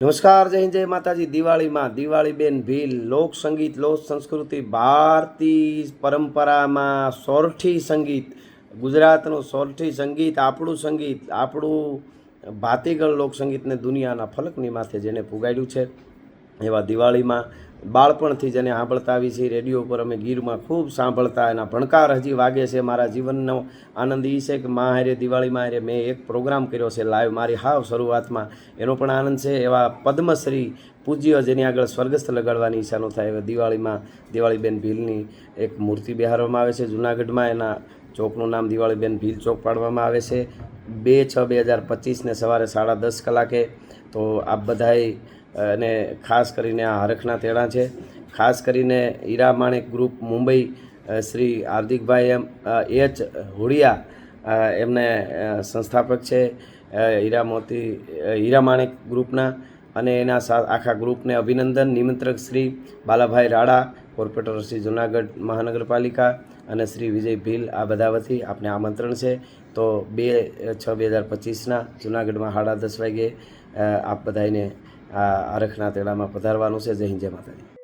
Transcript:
નમસ્કાર, જય જય માતાજી. દિવાળીમાં દિવાળીબેન ભીલ, લોક સંગીત, લોક સંસ્કૃતિ, ભારતીય પરંપરામાં સોરઠી સંગીત, ગુજરાતનું સોરઠી સંગીત, આપણું સંગીત, આપણું ભાતીગળ લોક સંગીતને દુનિયાના ફલકની માથે જેને પુગાડ્યું છે. એવા દિવાળીમાં બાળપણથી જેને સાંભળતા આવી છે રેડિયો ઉપર અમે ગીરમાં ખૂબ સાંભળતા, એના ભણકાર હજી વાગે છે મારા જીવનનો આનંદ એ છે કે મા હારે દિવાળીમાં હારે મેં એક પ્રોગ્રામ કર્યો છે લાઈવ, મારી હાવ શરૂઆતમાં. એનો પણ આનંદ છે. એવા પદ્મશ્રી પૂજ્ય જેની આગળ સ્વર્ગસ્થ લગાડવાની ઈચ્છાનો થાય એવા દિવાળીમાં દિવાળીબેન ભીલની એક મૂર્તિ બિહારવામાં આવે છે. જુનાગઢમાં એના ચોકનું નામ દિવાળીબેન ભીલ ચોક પાડવામાં આવે છે. બે છ બે હજાર પચીસને સવારે સાડા દસ કલાકે. તો આપ બધાએ અને ખાસ કરીને આ હરખના તેડા છે. ખાસ કરીને Hira Manek group Mumbai Shri Hardikbhai M H Hudiya એમને સંસ્થાપક છે હીરા મોતી હીરા માણેક ગ્રુપના. અને એના સા, આખા ગ્રુપને અભિનંદન. નિમંત્રક શ્રી બાલાભાઈ રાડા કોર્પોરેટર શ્રી જુનાગઢ મહાનગરપાલિકા અને શ્રી વિજય ભીલ આ બધા વતી આપને આમંત્રણ છે. તો બે, છ, બે હજાર પચીસના જુનાગઢમાં સાડા દસ વાગે આપ બધાને આ આરખના તેડામાં પધારવાનું છે. જય હિન્દ, જય માતાજી.